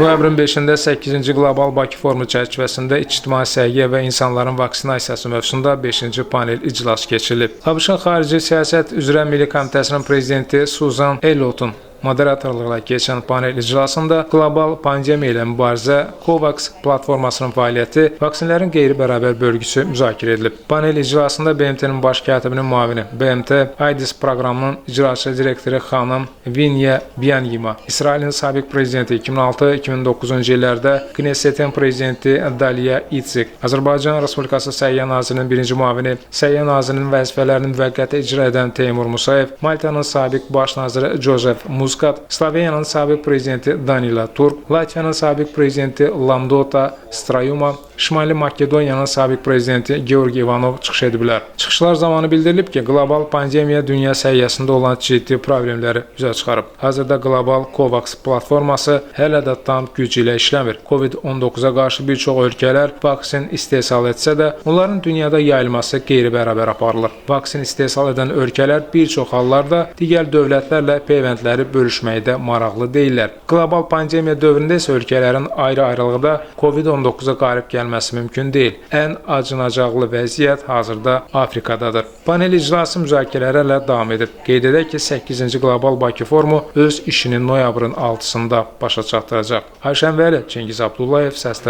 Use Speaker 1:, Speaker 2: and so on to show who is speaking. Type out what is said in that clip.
Speaker 1: Noyabrın 5-də 8-ci Qlobal Bakı Forumu çərçivəsində ictimai səhiyyə və insanların vaksinasiyası mövzusunda 5-ci panel iclas keçirilib. ABŞ-ın Xarici Siyasət üzrə Milli Komitəsinin prezidenti Suzan Ellotun moderatorluğuyla keçən panel iclasında qlobal pandemiya ilə mübarizə COVAX platformasının fəaliyyəti, vaksinlərin qeyri-bərabər bölgüsü müzakirə edilib. Panel iclasında BMT-nin baş katibinin müavini, BMT AIDS proqramının icraçı direktoru xanım Vinya Bianyima, İsrailin sabiq prezidenti 2006-2009-cu illərdə Knessetin prezidenti Daliya İtzik, Azərbaycan Respublikası Səhiyyə Nazirinin birinci müavini, Səhiyyə Nazirinin vəzifələrini müvəqqəti icra edən Teymur Musayev, Maltanın sabiq baş naziri Josef Muscat, Sloveniyanın sabiq prezidenti Danila Turk, Latviyanın sabiq prezidenti Lamdota Strayuma, Şimali Makedoniyanın sabiq prezidenti Georgi Ivanov çıxış ediblər. Çıxışlar zamanı bildirilib ki, qlobal pandemiya dünya səviyyəsində olan ciddi problemləri üzə çıxarıb. Hazırda qlobal COVAX platforması hələ də tam gücü ilə işləmir. COVID-19-a qarşı bir çox ölkələr vaksin istehsal etsə də, onların dünyada yayılması qeyri-bərabər aparılır. Vaksin istehsal edən ölkələr bir çox hallarda digər dövlətlərlə peyvəndləri bölüşməkdə maraqlı deyillər. Qlobal pandemiya dövründə isə ölkələrin ayrı-ayrılıqda COVID-19-a qalib gəlməsi mümkün deyil. Ən acınacaqlı vəziyyət hazırda Afrikadadır. Panel iclası müzakirələrlə davam edib. Qeyd edək ki, 8-ci Qlobal Bakı forumu öz işini noyabrın 6-sında başa çatdıracaq. Ayşən Vəli, Çingiz Abdullayev, Səs